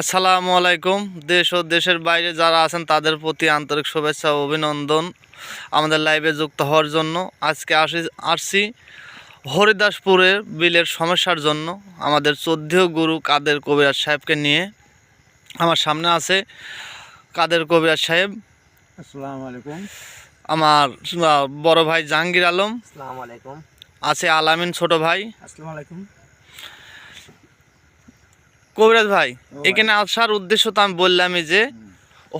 আসসালামু আলাইকুম। দেশ ও দেশের বাইরে যারা আছেন তাদের প্রতি আন্তরিক শুভেচ্ছা ও অভিনন্দন আমাদের লাইভে যুক্ত হওয়ার জন্য। আজকে আসি আসছি হরিদাসপুরের বিলের সমস্যার জন্য। আমাদের চোদ্দীয় গুরু কাদের কবিরাজ সাহেবকে নিয়ে আমার সামনে আছে কাদের কবিরাজ সাহেব। আসসালামু আলাইকুম। আমার বড় ভাই জাহাঙ্গীর আলম। আসসালামু আলাইকুম। আছে আলামিন ছোট ভাই। আসসালামু আলাইকুম। কবিরাজ ভাই এখানে আসার উদ্দেশ্য তো আমি বললামই যে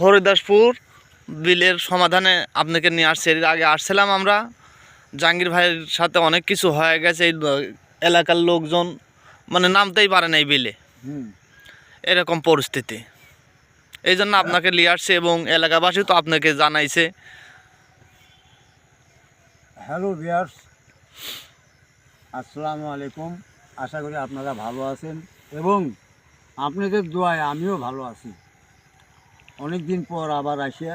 হরিদাসপুর বিলের সমাধানে আপনাকে নিয়ে আসছি। এর আগে আসছিলাম আমরা। জাহাঙ্গীর ভাইয়ের সাথে অনেক কিছু হয়ে গেছে। এই এলাকার লোকজন মানে নামতেই পারে না এই বিলে। এরকম পরিস্থিতি। এই জন্য আপনাকে নিয়ে আসছে এবং এলাকাবাসী তো আপনাকে জানাইছে। হ্যালো ভিয়ার্স আসসালামু আলাইকুম। আশা করি আপনারা ভালো আছেন এবং আপনাদের দোয়ায় আমিও ভালো আছি। অনেক দিন পর আবার আসিয়া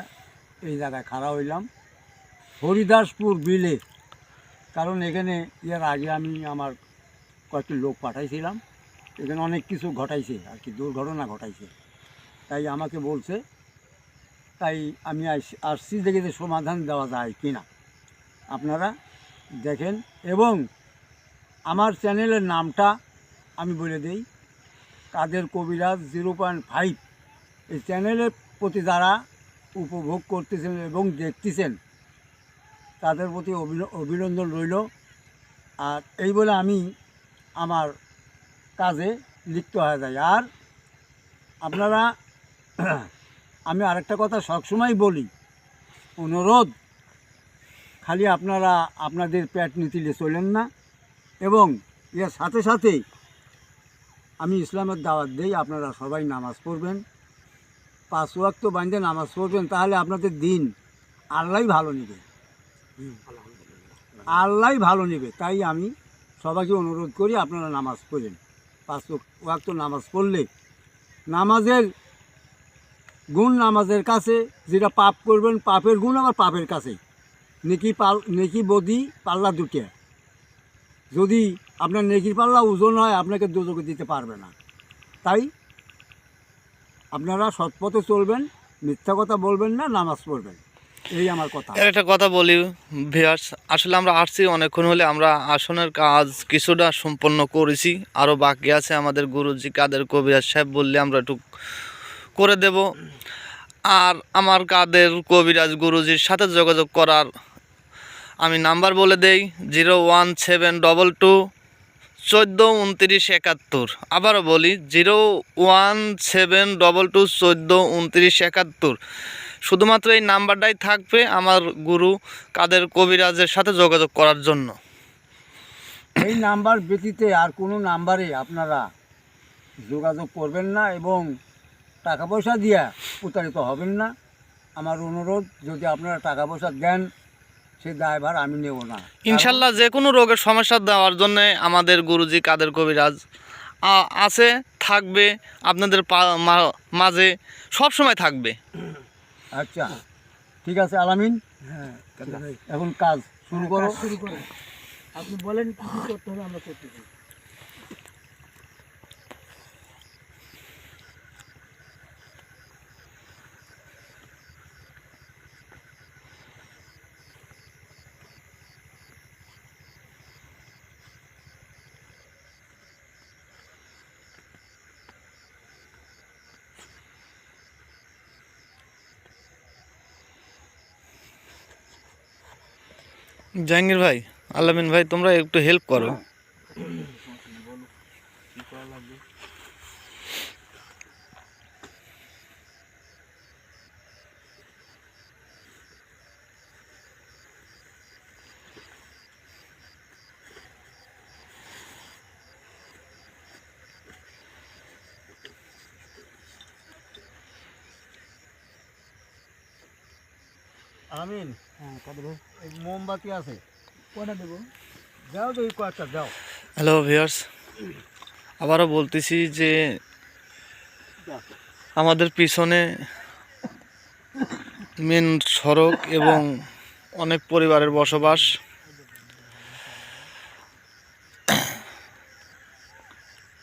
এই জায়গায় খাড়া হইলাম। হরিদাসপুর বিলে, কারণ এখানে এর আগে আমি আমার কয়েকটি লোক পাঠাইছিলাম। এখানে অনেক কিছু ঘটাইছে আর কি, দুর্ঘটনা ঘটাইছে। তাই আমাকে বলছে, তাই আমি আসছি দেখে যে সমাধান দেওয়া যায় কি না আপনারা দেখেন এবং আমার চ্যানেলের নামটা আমি বলে দিই কাদের কবিরাজ জিরো পয়েন্ট ফাইভ এই চ্যানেলের প্রতি যারা উপভোগ করতেছেন এবং দেখতেছেন, তাদের প্রতি অভিন- অভিনন্দন রইল। আর এই বলে আমি আমার কাজে লিপ্ত হয়ে যাই। আর আপনারা, আমি আরেকটা কথা সবসময় বলি, অনুরোধ, খালি আপনারা আপনাদের পেট নীতিলে চলেন না। এবং এর সাথে সাথে আমি ইসলামের দাওয়াত দেই, আপনারা সবাই নামাজ পড়বেন। পাঁচ ওয়াক্ত বান্ধে নামাজ পড়বেন, তাহলে আপনাদের দিন আল্লাহ ভালো নেবে। আল্লাহ ভালো নেবে, তাই আমি সবাইকে অনুরোধ করি আপনারা নামাজ পড়েন। পাঁচ ওয়াক্ত নামাজ পড়লে নামাজের গুণ নামাজের কাছে, যেটা পাপ করবেন, পাপের গুণ আবার পাপের কাছে। নেকি পাল নেকি বদি পাল্লা দুটো যদি আপনার নেকির পাল্লা ওজন হয়, আপনাকে দুযোগে দিতে পারবে না। তাই আপনারা সৎপথে চলবেন, মিথ্যা কথা বলবেন না, নামাজ পড়বেন। এই আমার কথা। একটা কথা বলি ভিয়ার্স আসলে আমরা আসছি অনেকক্ষণ হলে, আমরা আসনের কাজ কিছুটা সম্পন্ন করেছি। আরও বাকি আছে আমাদের গুরুজি কাদের কবিরাজ সাহেব বললে আমরা একটু করে দেব। আর আমার কাদের কবিরাজ গুরুজির সাথে যোগাযোগ করার আমি নাম্বার বলে দেই, zero one seven double two চোদ্দ উনত্রিশ একাত্তর। আবারও বলি, zero one seven double two চোদ্দ উনত্রিশ একাত্তর। শুধুমাত্র এই নাম্বারটাই থাকবে আমার গুরু কাদের কবিরাজের সাথে যোগাযোগ করার জন্য। এই নাম্বার ব্যতীতে আর কোনো নাম্বারে আপনারা যোগাযোগ করবেন না এবং টাকা পয়সা দিয়ে প্রতারিত হবেন না। আমার অনুরোধ, যদি আপনারা টাকা পয়সা দেন সে দায়ভার আমি নেব না। ইনশাল্লাহ যে কোনো রোগের সমস্যা দেওয়ার জন্য আমাদের গুরুজি কাদের কবিরাজ আছে থাকবে আপনাদের পা- মাঝে সব সময় থাকবে। আচ্ছা ঠিক আছে আলামিন? হ্যাঁ এখন কাজ শুরু করো। শুরু করো। আপনি বলেন কি কি করতে হবে আমরা করতেছি। জাহাঙ্গীর ভাই আল্লামিন ভাই তোমরা একটু হেল্প করো। আলামিন হ্যাঁ কত মোমবাতি আছে। কটা দেবো? দাও তো কয়েকটা দাও হ্যালো ভিউয়ার্স আবারও বলতেছি যে আমাদের পিছনে মেন সড়ক এবং অনেক পরিবারের বসবাস।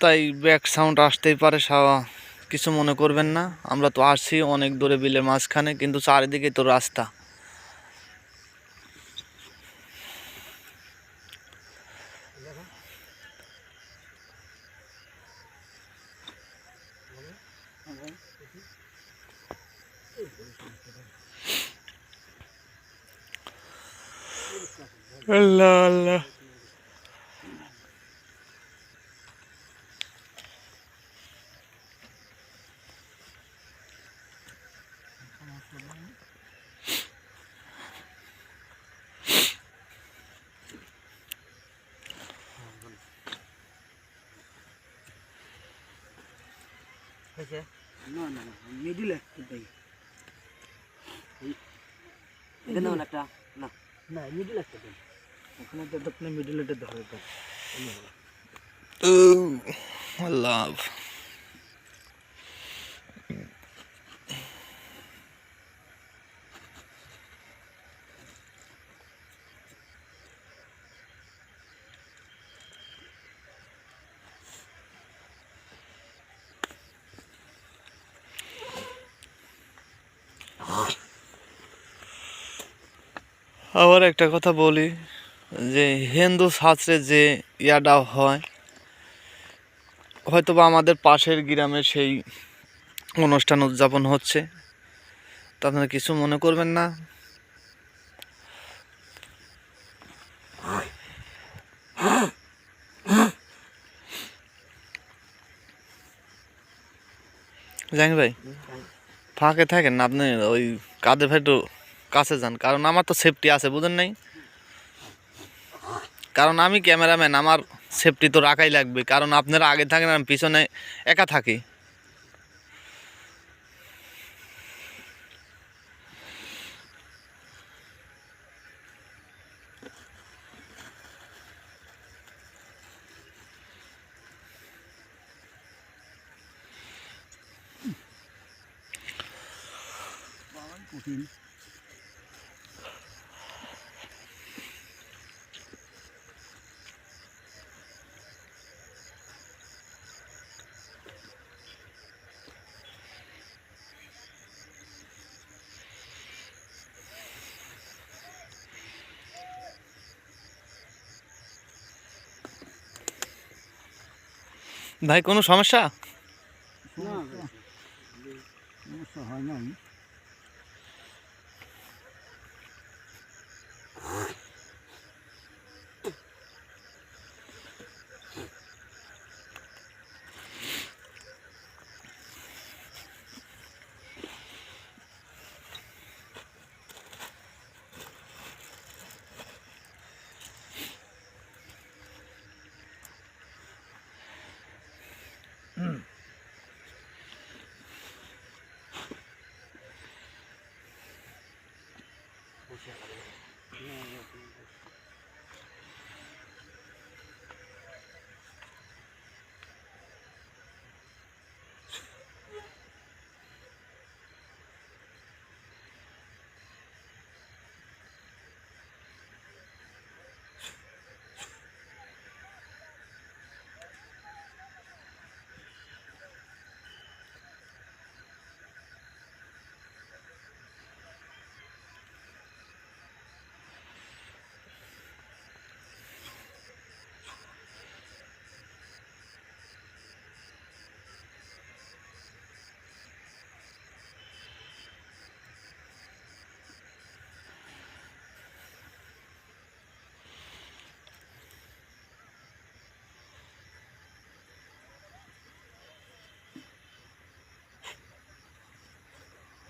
তাই ব্যাক সাউন্ড আসতেই পারে সাওয়া কিছু মনে করবেন না। আমরা তো আসছি অনেক দূরে বিলের মাঝখানে কিন্তু চারিদিকে তো রাস্তা আল্লাহ আল্লাহ না না না মিডিল একটা দেই এখানে একটা না। না মিডিল একটা দেই ওখানে তো আপনি মিডিল একটা ধরে দেন আল্লাহ আবার একটা কথা বলি, যে হিন্দু শাস্ত্রে যে ইয়াটা হয় হয়তো বা আমাদের পাশের গ্রামে সেই অনুষ্ঠান উদযাপন হচ্ছে। তা আপনারা কিছু মনে করবেন না? জানি ভাই, ফাঁকে থাকেন আপনি? ওই কাঁধে ভাই কাছে যান, কারণ আমার তো সেফটি আছে, বুঝেন নাই? কারণ আমি ক্যামেরাম্যান, আমার সেফটি তো রাখাই লাগবে, কারণ আপনারা আগে থাকেন, আমি পিছনে একা থাকি। ভাই কোনো সমস্যা? Mm-hmm.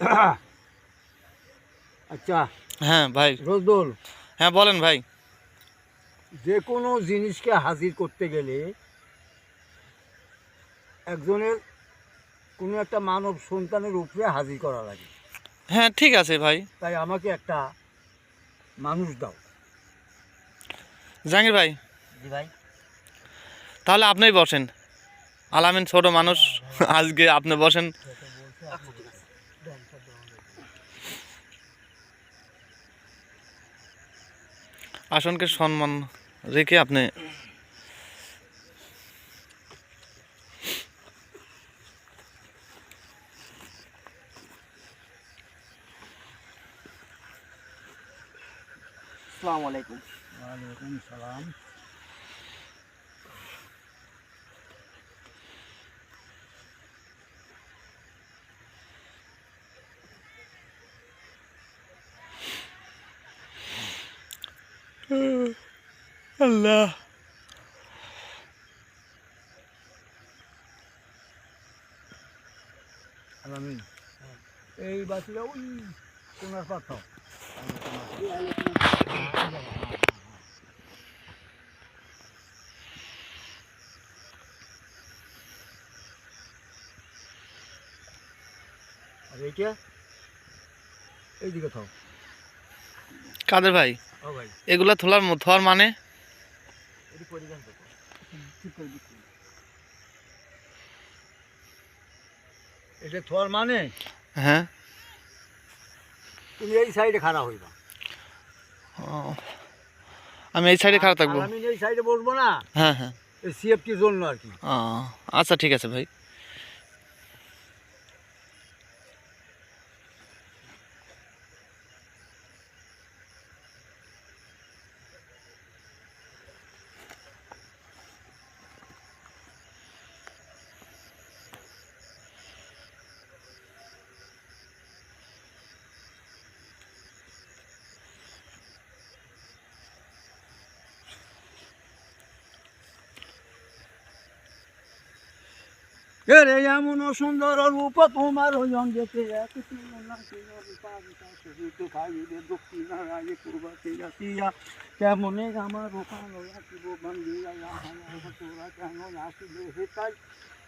আচ্ছা। হ্যাঁ ভাই। রোজদোল। হ্যাঁ বলেন ভাই। যে কোনো জিনিসকে হাজির করতে গেলে একজনের কোনো একটা মানব সন্তানের উপরে হাজির করা লাগে। হ্যাঁ ঠিক আছে ভাই। তাই আমাকে একটা মানুষ দাও। জাহাঙ্গীর ভাই। জি ভাই। তাহলে আপনিই বসেন। আলামিন ছোট মানুষ আজকে আপনি বসেন। আসনকে সম্মান রেখে আপনি আসসালামু আলাইকুম। ওয়ালাইকুম সালাম। আল্লাহ। এই বাসিটা ওই কোনার পাঠাও আর এইটা? এইদিকে থাও। কাদের ভাই? ও ভাই। এগুলা থোলার থোয়ার মানে? ঠিক করে দিচ্ছি এটা থর মানে? হ্যাঁ। তুমি এই সাইডে খাড়া হইবা। আমি এই সাইডে খারাপ থাকব। আমি এই সাইডে বসবো না হ্যাঁ হ্যাঁ। এই সিএফটির জন্য আর কি। আচ্ছা ঠিক আছে ভাই। রে এমন সুন্দর রূপ তোমার অঙ্গেতে কেমনে আমার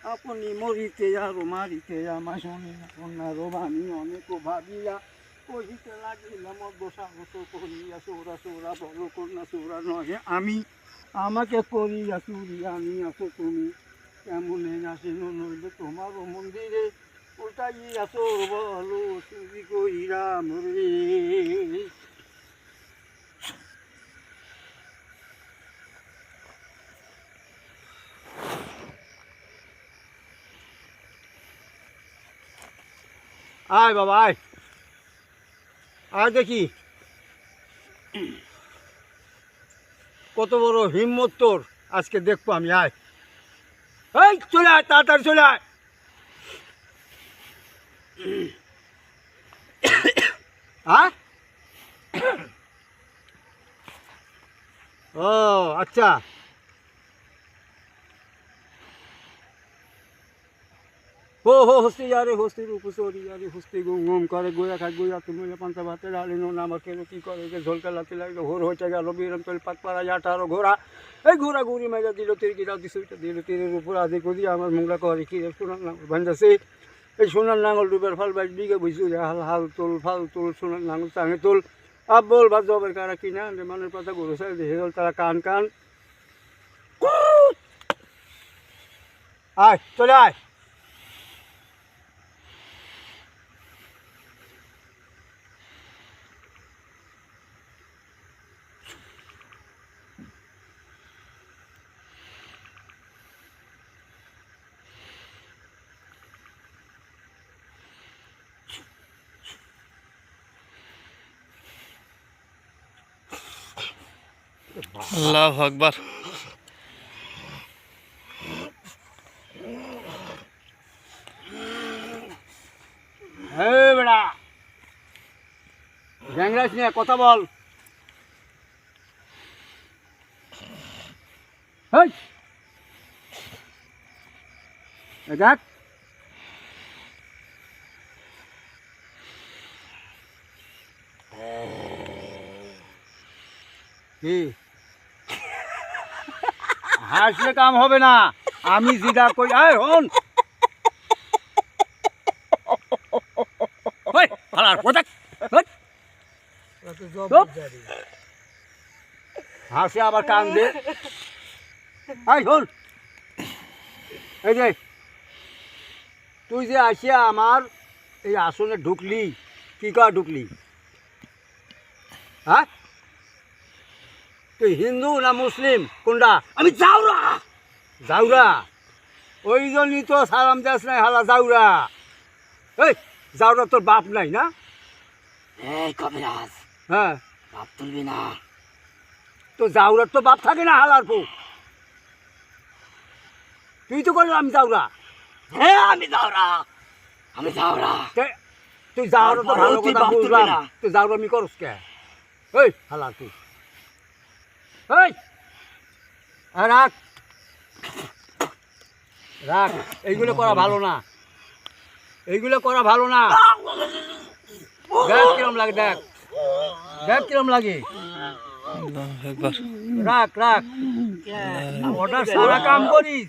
আপনি মরিতে আর মারিতে আমার শুনি কন্যা রোবানি অনেক ভাবিয়া কহিতে লাগিলাম বসা বসো করিয়া সোরা সোরা বলো কন্যা, সোরা নহে, আমি আমাকে করিয়া চুরিয়া নিয়াছো তুমি। কেমনে আসেন নইলে তোমার মন্দিরে ওটাই আসর বলো চুরি কইরাম রে? আয় বাবা, আয়। আয় দেখি। কত বড় হিম্মত তোর, আজকে দেখব আমি, আয়। এই চলে আয় তাড়াতাড়ি চলে আয়। হ্যাঁ? ও আচ্ছা। হো হো হস্তি যারে হস্তি রূপ সরি যারে হস্তি গুম গুম করে গোয়া খায় গোয়া তুমি পান্তা ভাতে ডালি নো নামার কেন কি করে যে ঝোলকা লাতে লাগল হোর হয়েছে গেল বিরম তল পাত পাড়া আঠারো ঘোড়া এই ঘোড়া ঘুরি মেজা দিল তীর গিরা দিশুইটা দিল তীরের উপর আদি করি আমার মুংলা করে কি রে সোনার নাঙ্গল ভান্ডাসে এই সোনার নাঙ্গল ডুবের ফাল বাইশ বিঘে বুঝু হাল হাল তোল ফাল তোল সোনার নাঙ্গল চাঙে তোল আব্বল বা জবের কারা কিনা মানের পাতা গরু সাই দেখে গেল তারা কান কান আয় চলে আয় আল্লাহ আকবার। বেড়া গ্যাংরাস নিয়ে কথা বল। দেখ। কি? হাসলে কাম হবে না। আমি যেটা কই আয় হন। হাসে আবার টান দে আই শোন এই যে তুই যে আসিয়া আমার এই আসনে ঢুকলি কি কর ঢুকলি হ্যাঁ তুই হিন্দু না মুসলিম? কোনটা? আমি যাওরা জাউরা? ওই জন্যই তো সালাম দাস নাই হালা জাউরা। এই জাউরা তোর বাপ নাই না? এই কবিরাজ হ্যাঁ। বাপ তুলবি না। তো জাউরার তো বাপ থাকে না হালার পো তুই তো করলাম জাউরা। হ্যাঁ আমি যাওরা আমি যাওরা তুই জাউরা তো ভালো কথা বুঝলাম। তুই জাউরা মি করস কে? এই হালার তুই। আর রাখ। রাখ, এইগুলো করা ভালো না। এইগুলো করা ভালো না। দেখ কিরম লাগে, দেখ। দেখ কিরম লাগে। রাখ রাখ। ওটা সারা কাম করিস।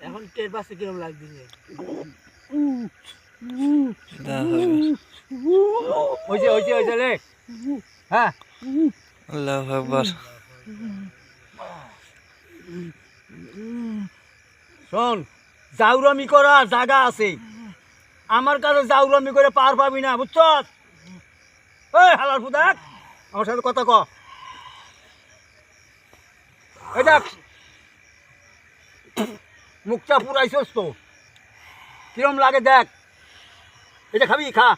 এখন টের পাশে কিরম আকবার ওই যে ওই যে ওই যে হ্যাঁ। আল্লাহু আকবার। শোন, জাউরামি করা জায়গা আছে। আমার কাছে জাউরামি করে পার পাবি না বুঝছ এই হালার ফুদাক আমার সাথে কথা ক। দেখ, মুখটা পুরাইছস তো। কিরম লাগে দেখ। এটা খাবি, খা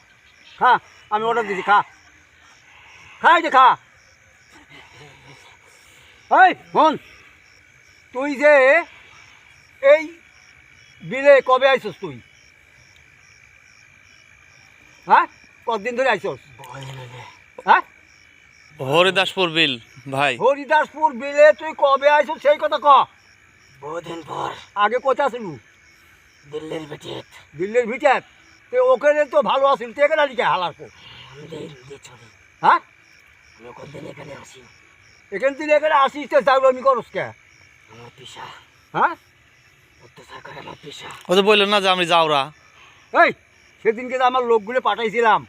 খা, আমি অর্ডার দিছি, খা। খা এটা খা। এই হন তুই যে এই বিলে কবে আইছস তুই? হ্যাঁ? কতদিন ধরে আইছস? হ্যাঁ? হরিদাসপুর বিল ভাই। হরিদাসপুর বিলে তুই কবে আইছস সেই কথা ক। বহুদিন পর। আগে কোথা ছিল দিল্লির বেটে দিল্লির ভিতর তো ওখানে তো ভালো আছিল তুই এখানে হালার হ্যাঁ? আমি কোনদিন এখানে আসি এখান থেকে এখানে আসিস তো জাউরামি করস কে? আমার হ্যাঁ? অত্যাচার করে আমার পিসা। ও তো বলল না যে আমি যাওরা। এই সেদিনকে তো আমার লোকগুলো পাঠাইছিলাম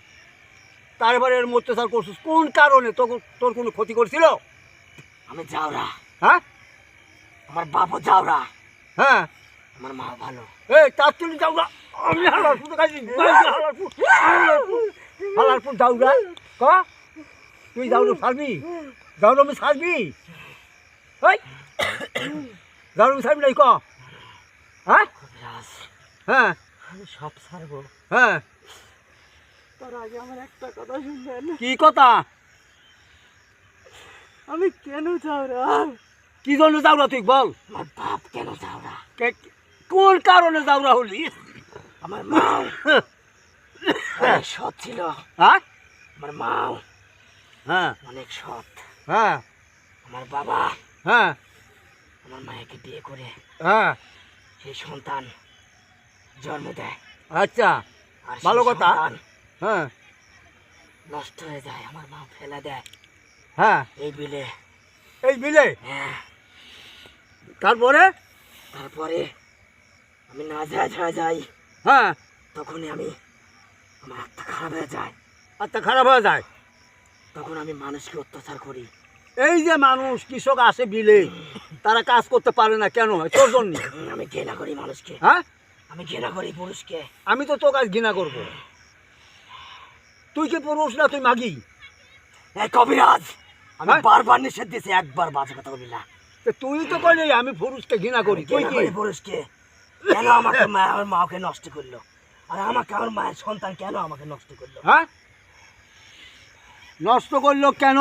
তারপরে এর মধ্যে স্যার করছিস। কোন কারণে? তোর তোর কোনো ক্ষতি করছিল? আমি যাওরা। হ্যাঁ? আমার বাবু যাওরা। হ্যাঁ। আমার মা ভালো। এই তার তুলি যাও না আমি হালারপুর খাইছি হালারপুর হালারপুর হালারপুর যাও না ক? তুই যাও না আমি ছাড়বি এই। যাও ছাড়বি নাই ক? হ্যাঁ? হ্যাঁ। আমি সব ছাড়বো হ্যাঁ। তার আগে আমার একটা কথা শুনবেন। কি কথা? আমি কেন চাওরা কি জন্য না তুই বল। আমার বাপ কেন যাওরা কে- কোন কারণে যাওরা হলি? আমার মা অনেক সৎ ছিল। হ্যাঁ? আমার মাও হ্যাঁ। অনেক সৎ। হ্যাঁ। আমার বাবা হ্যাঁ। আমার মায়েকে বিয়ে করে হ্যাঁ। সেই সন্তান জন্ম দেয়। আচ্ছা ভালো কথা। হ্যাঁ। নষ্ট হয়ে যায় আমার মা ফেলে দেয়। হ্যাঁ। এই বিলে। এই বিলে? হ্যাঁ। তারপরে? তারপরে আমি না যা যা যাই হ্যাঁ। তখনই আমি আমার আত্মা খারাপ হয়ে যায়। আচ্ছা খারাপ হয়ে যায়। তখন আমি মানুষকে অত্যাচার করি। এই যে মানুষ কৃষক আসে বিলে তারা কাজ করতে পারে না কেন? তোর জন্য। আমি ঘৃণা করি মানুষকে। হ্যাঁ? আমি ঘৃণা করি পুরুষকে। আমি তো তোর কাজ ঘৃণা করব। তুই কি পুরুষ না তুই মাগি? কবিরাজ আমি হ্যাঁ? বারবার নিষেধ দিয়েছি একবার বাজে কথা বলি না। তুই তো করলি আমি পুরুষকে ঘৃণা করি। তুই কি? পুরুষকে। কেন আমাকে মা আমার মাকে নষ্ট করল? আর আমাকে আমার মায়ের সন্তান কেন আমাকে নষ্ট করল? হ্যাঁ? নষ্ট করল কেন?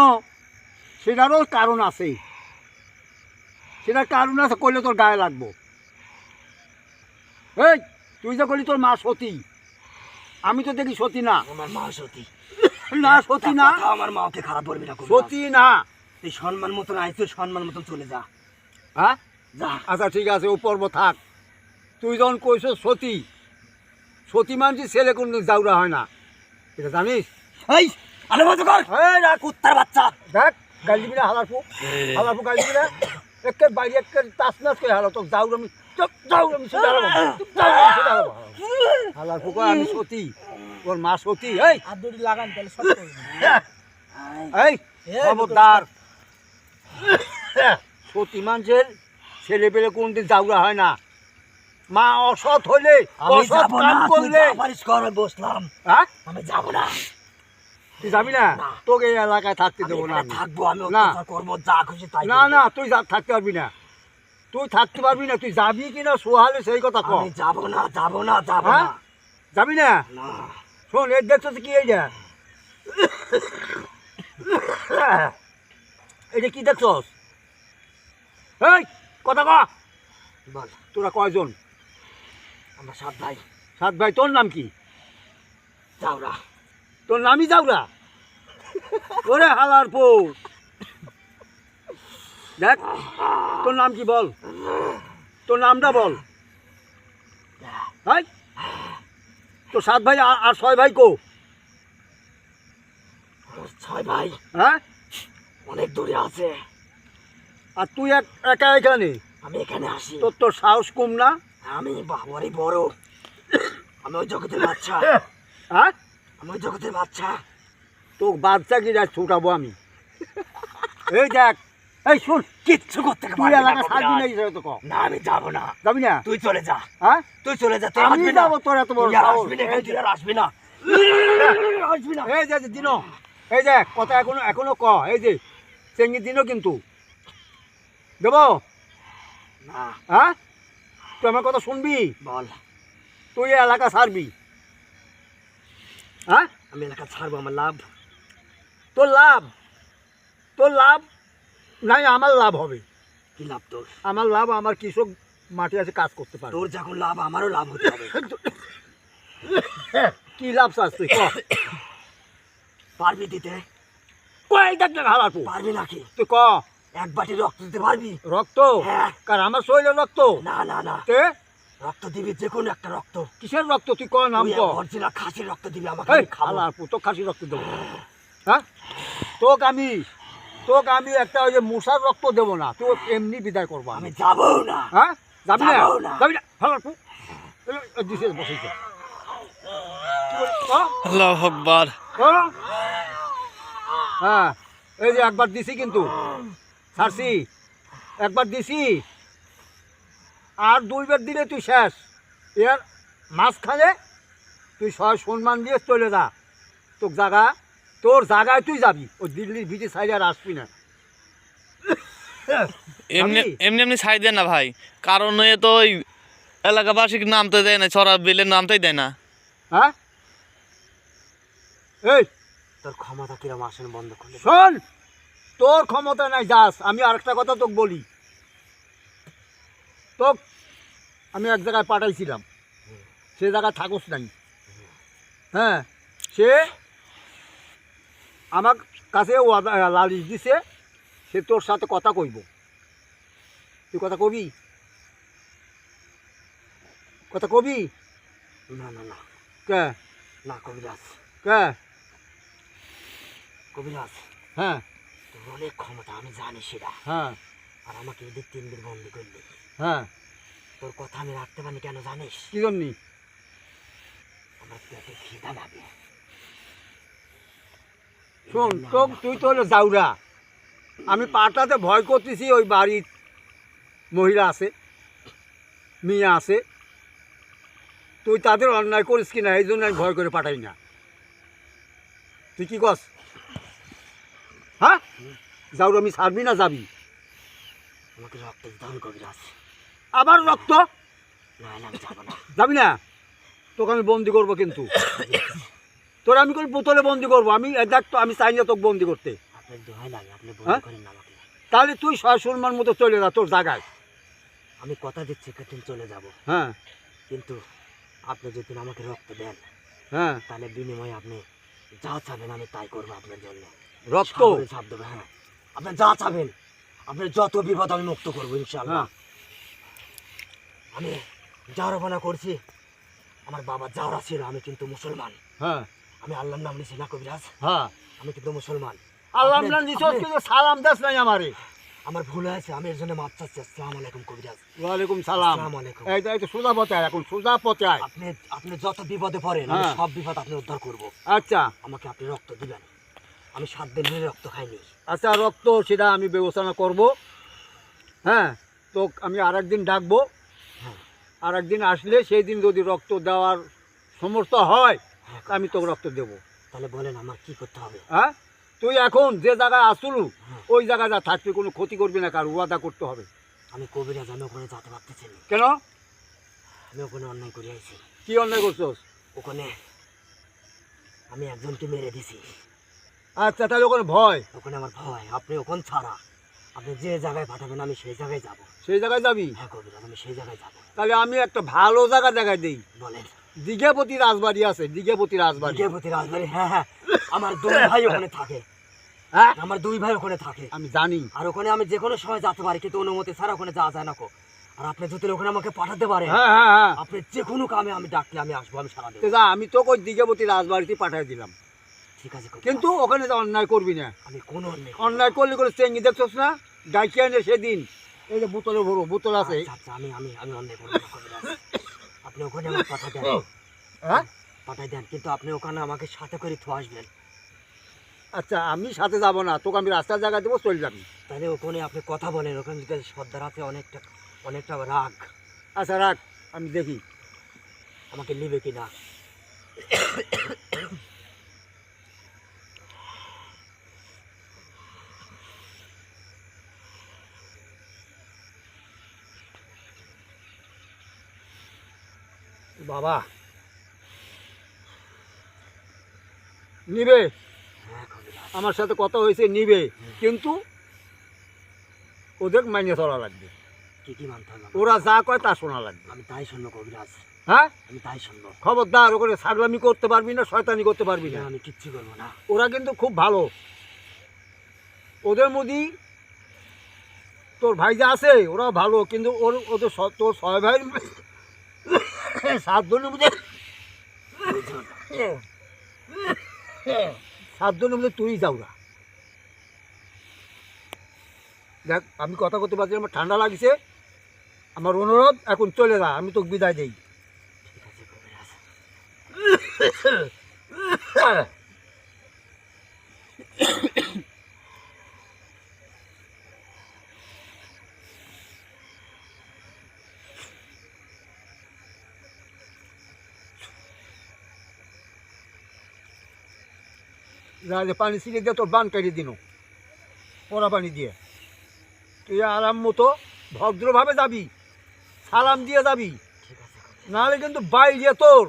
সেটারও কারণ আছে সেটার কারণ আছে করলে তোর গায়ে লাগবো। এই তুই যে করলি তোর মা সতী আমি তো দেখি সতী না। আমার মা সতী। না সতী না। আমার মাকে খারাপ বলবি না সতী না। তুই সম্মান মতন আইছিস সম্মান মতন চলে যা। হ্যাঁ? যা। আচ্ছা ঠিক আছে ও পর্ব থাক। তুই যখন কইস সতী সতী মানছি ছেলে কোনো যাওরা হয় না। এটা জানিস? এই আলো কর। এই রাখ কুত্তার বাচ্চা। দেখ। গালি দিবি না গালি দিবি না একে বাইরে একে তাস নাচ করে হালো তো যাও আমি যাও আমি যাও আমি কয় সতী। ওর মা সতী। এই! আর দুটি লাগান তাহলে সব এই খবরদার। সতী মানুষের ছেলে পেলে কোনদিন যাওয়া হয় না। মা অসৎ হলে আমি অসৎ তুই করলে বসলাম। হ্যাঁ? আমি যাব না। তুই যাবি না। তোকে এই এলাকায় থাকতে দেবো না থাকব আমি না। করব যা খুশি তাই না না তুই যা- থাকতে পারবি না। তুই থাকতে পারবি না তুই যাবি কি না সোহালে সেই কথা কর। আমি যাব না যাব না যাব হ্যাঁ? না। যাবি না? শোন এর দেখছ কি এই যা এটা কি দেখছস এই কথা ক। বল। তোরা কয়জন? আমরা সাত ভাই। সাত ভাই তোর নাম কি? যাওরা তোর নামই যাওরা ওরে হালার পো দেখ তোর নাম কি বল? তোর নামটা বল। ভাই তোর সাত ভাই আর- আর ছয় ভাই কো? ছয় ভাই? হ্যাঁ? অনেক দূরে আছে। আর তুই এক একা এখানে? আমি এখানে আসি। তোর তোর সাহস কম না? আমি বাবারই বড়। আমি ওই জগতের বাচ্চা। হ্যাঁ? আমি ওই জগতের বাচ্চা। তোর বাচ্চা কি যা ছুটাবো আমি। এই দেখ এই শুন কিচ্ছু করতে তুই এলাকা ছাড়বি না। তো আমি যাব না। যাবি না? তুই চলে যা। হ্যাঁ? তুই চলে যা তুই আমি যাব তোর এত বড় আসবি না তুই আর আসবি না। আসবি না। এই যে দিনো এই যে কথা এখনও এখনও ক। এই যে চেঙ্গি দিনও কিন্তু। দেব? না। হ্যাঁ? তুই আমার কথা শুনবি? বল। তুই এলাকা ছাড়বি হ্যাঁ? আমি এলাকা ছাড়বো আমার লাভ। তোর লাভ? তোর লাভ? নাই আমার লাভ হবে। কি লাভ তোর? আমার লাভ আমার কৃষক মাঠে আছে কাজ করতে পারে তোর যখন লাভ আমারও লাভ হতে হবে। কি লাভ চাস তুই? পারবি দিতে? দেখ না হালার পারবি নাকি? তুই ক? এক বাটি রক্ত দিতে পারবি? রক্ত? হ্যাঁ। কার আমার শরীরে রক্ত? না না না। রক্ত দিবি যে কোনো একটা রক্ত। কিসের রক্ত? তুই ক নাম ক অরিজিনাল খাসির রক্ত দিবি আমাকে এই আমি খাব। হালার পো, তোকে খাসি রক্ত দেবো। হ্যাঁ? তোকে আমি তোকে আমি একটা ওই যে মশার রক্ত দেবো না তোকে এমনি বিদায় করব। আমি যাব না। হ্যাঁ? যাবি না? যাবি না? হালার পো। এই, এই, দিছে বসেছে? আল্লাহ আকবার। হ্যাঁ এই যে একবার দিছি কিন্তু। ছাড়ছি একবার দিছি। আর দুইবার দিলে তুই শেষ। এর মাঝখানে তুই সবাই সম্মান দিয়ে চলে যা। তোর জায়গা তোর জায়গায় তুই যাবি। ওই দিল্লির ভিতরে সাইডে আর আসবি না। এমনি এমনি এমনি ছাই দেয় না ভাই। কারণ এ তো ওই এলাকাবাসীকে নামতে দেয় না চড়া বিলে নামতেই দেয় না। হ্যাঁ? এই! তোর ক্ষমতা কিরম আসেন বন্ধ করলে শোন! তোর ক্ষমতা নাই যাস। আমি আরেকটা কথা তোকে বলি। তোক আমি এক জায়গায় পাঠাইছিলাম। সে জায়গায় থাকস নাই। হ্যাঁ সে আমার কাছে লালিশ দিছে সে তোর সাথে কথা কইব। তুই কথা কবি? কথা কবি? না না না। কে? না কবিরাজ। কে? কবিরাজ হ্যাঁ। তোর অনেক ক্ষমতা আমি জানি সেটা। হ্যাঁ। আর আমাকে এদিক তিন দিন বন্দি করলি। হ্যাঁ। তোর কথা আমি রাখতে পারি কেন জানিস? কি জন্যি? আমার পেটে খিদা লাগে। শোন তো তুই তো হলো জাউরা। আমি পাটাতে ভয় করতেছি ওই বাড়ির মহিলা আছে মেয়ে আছে। তুই তাদের অন্যায় করিস কি না এই জন্য আমি ভয় করে পাঠাই না। তুই কি কস হ্যাঁ? জাউরা আমি ছাড়বি না যাবি? আমাকে রক্ত হবে কবিরাজ আবার রক্ত? না না আমি যাব না। যাবি না? তোকে আমি বন্দি করব কিন্তু। তোর আমি কোন বোতলে বন্দি করব। আমি দেখ তো আমি চাই না তোকে বন্দি করতে। হ্যাঁ? তাহলে তুই সসম্মান মতো চলে যা তোর জায়গায়। আমি কথা দিচ্ছি একদিন চলে যাব। হ্যাঁ। কিন্তু আপনি যদি আমাকে রক্ত দেন হ্যাঁ। তাহলে বিনিময়ে আপনি যা চাবেন আমি তাই করব আপনার জন্য। রক্ত? দেবো হ্যাঁ। আপনি যা চাবেন আপনার যত বিপদ আমি মুক্ত করব ইনশাল্লাহ হ্যাঁ। আমি জারবানা করছি। আমার বাবা যাওরা ছিল আমি কিন্তু মুসলমান। হ্যাঁ। আমি আল্লাহর নাম নিছি না কবিরাজ। হ্যাঁ। আমি কিন্তু মুসলমান। আল্লাহ আপনি- না নিছস আপনি- কিন্তু সালাম দাস নাই আমারে। আমার ভুল হয়েছে আমি এর জন্য মাপ চাচ্ছি। আসসালামু আলাইকুম কবিরাজ। ওয়ালাইকুম সালাম। আসসালামু আলাইকুম। এই তো সোজা পথে আয় এখন সোজা পথে আয়। আপনি আপনি যত বিপদে পড়েন আমি হ্যাঁ। সব বিপদ আপনি উদ্ধার করব। আচ্ছা। আমাকে আপনি রক্ত দিবেন। আমি সাত দিন ধরে রক্ত খাইনি। আচ্ছা রক্ত সেটা আমি ব্যবস্থা করব। হ্যাঁ তো আমি আর একদিন ডাকবো। আর একদিন আসলে সেই দিন যদি রক্ত দেওয়ার সমর্থ হয় হ্যাঁ আমি তোকে রক্ত দেবো। তাহলে বলেন আমার কি করতে হবে? হ্যাঁ? তুই এখন যে জায়গায় আসলু হ্যাঁ। ওই জায়গায় যা থাকবি কোনো ক্ষতি করবি না কার ওয়াদা করতে হবে। আমি কবিরাজ আমি ওখানে যেতে পারতেছি না। কেন? আমি ওখানে অন্যায় করে আইছি। কি অন্যায় করছস? ওখানে আমি একজনকে মেরে দিছি। আচ্ছা তাহলে ওখানে ভয়? ওখানে আমার ভয় আপনি ওখান ছাড়া। আপনি যে জায়গায় পাঠাবেন আমি সেই জায়গায় যাব। সেই জায়গায় যাবি? হ্যাঁ কবিরাজ আমি সেই জায়গায় যাব। তাহলে আমি একটা ভালো জায়গা দেখাই দিই। বলেন। দিঘাপতি রাজবাড়ি আছে দিঘাপতি রাজবাড়ি। বিজয়পতি রাজবাড়ি হ্যাঁ হ্যাঁ। আমার দুই ভাই ওখানে থাকে। হ্যাঁ? আমার দুই ভাই ওখানে থাকে। আমি জানি। আর ওখানে আমি যে কোনো সময় যেতে পারি কিন্তু অনুমতি ছাড়া ওখানে যাওয়া যায় না কো। আর আপনি যদি ওখানে আমাকে পাঠাতে পারেন হ্যাঁ হ্যাঁ হ্যাঁ। আপনি যে কোনো কামে আমি ডাকলে আমি আসব আমি সারা দেবো। যা আমি তো ওই দিঘাপতি রাজবাড়িতে পাঠিয়ে দিলাম। কিন্তু ওখানে তো অন্যায় করবি না। আমি কোনো অন্যায় অন্যায় করলে করে চেঙ্গি দেখছস না? ডাইকিয়া এনে সেদিন এই যে বোতলে ভরো বোতল আছে। আচ্ছা, আচ্ছা, আমি আমি আমি অন্যায় করব আপনি ওখানে আমার পাঠা দেন। হ্যাঁ? পাঠাই দেন কিন্তু আপনি ওখানে আমাকে সাথে করে থো আসবেন। আচ্ছা আমি সাথে যাব না তোকে আমি রাস্তার জায়গা দেবো চলে যাবি। তাহলে ওখানে আপনি কথা বলেন ওখানে যদি সর্দার আছে অনেকটা অনেকটা রাগ। আচ্ছা রাখ আমি দেখি। আমাকে নিবে কি না? বাবা। নিবে? আমার সাথে কথা হয়েছে নিবে। কিন্তু ওদের মাইনে চলা লাগবে। কি কি মানতে হবে। ওরা যা কয় তা শোনা লাগবে। আমি তাই শুনব কবিরাজ। হ্যাঁ? আমি তাই শুনব। খবরদার ওখানে ছাগলামি করতে পারবি না শয়তানি করতে পারবি না। আমি কিচ্ছু করব না। ওরা কিন্তু খুব ভালো। ওদের মধ্যে তোর ভাই যা আছে ওরা ভালো কিন্তু ওর ওদের তোর ছয় ভাইয়ের সাতজনের মধ্যে সাতজনের মধ্যে তুই যাওরা দেখ আমি কথা করতে পারছি না, আমার ঠান্ডা লাগছে। আমার অনুরোধ এখন চলে যা আমি তোকে বিদায় দিই। ঠিক আছে। যে পানি ছিঁড়ে দিয়ে তোর বান কাটিয়ে দিন পরা পানি দিয়ে। তুই আরাম মতো ভদ্রভাবে যাবি সালাম দিয়ে যাবি নাহলে কিন্তু বাইরে তোর।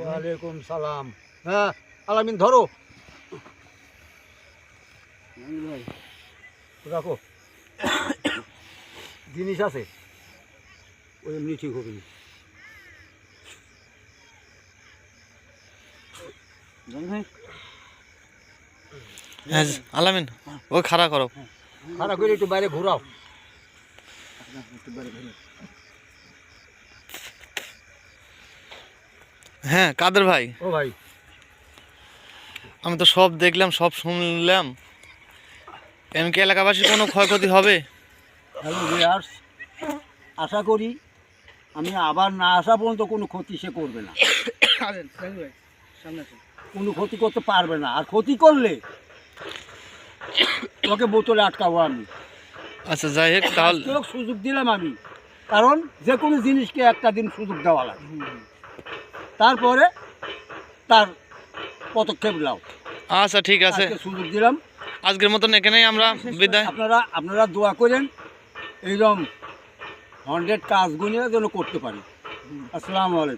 ওয়ালাইকুম সালাম। হ্যাঁ আলামিন ধরো ভাই রাখো। জিনিস আছে। ওই এমনি ঠিক হবে না। জান ভাই? হ্যাঁ আলামিন ওই খাড়া করো। খারাপ করে একটু বাইরে ঘোরাও। হ্যাঁ কাদের ভাই? ও ভাই। আমি তো সব দেখলাম সব শুনলাম। এমনকি এলাকাবাসীর কোনো ক্ষয়ক্ষতি হবে? আশা করি আমি আবার না আসা পর্যন্ত কোনো ক্ষতি সে করবে না। কোনো ক্ষতি করতে পারবে না। আর ক্ষতি করলে তোকে বোতলে আটকাবো আমি। আচ্ছা যাই হোক তাহলে সুযোগ দিলাম আমি। কারণ যে কোনো জিনিসকে একটা দিন সুযোগ দেওয়া লাগে। তারপরে তার পদক্ষেপ নাও। আচ্ছা ঠিক আছে। সুযোগ দিলাম। আজকের মতন এখানেই আমরা বিদায়। আপনারা আপনারা দোয়া করেন, এইরকম হান্ড্রেড কাজগুলো যেন করতে পারি। আসসালামু আলাইকুম।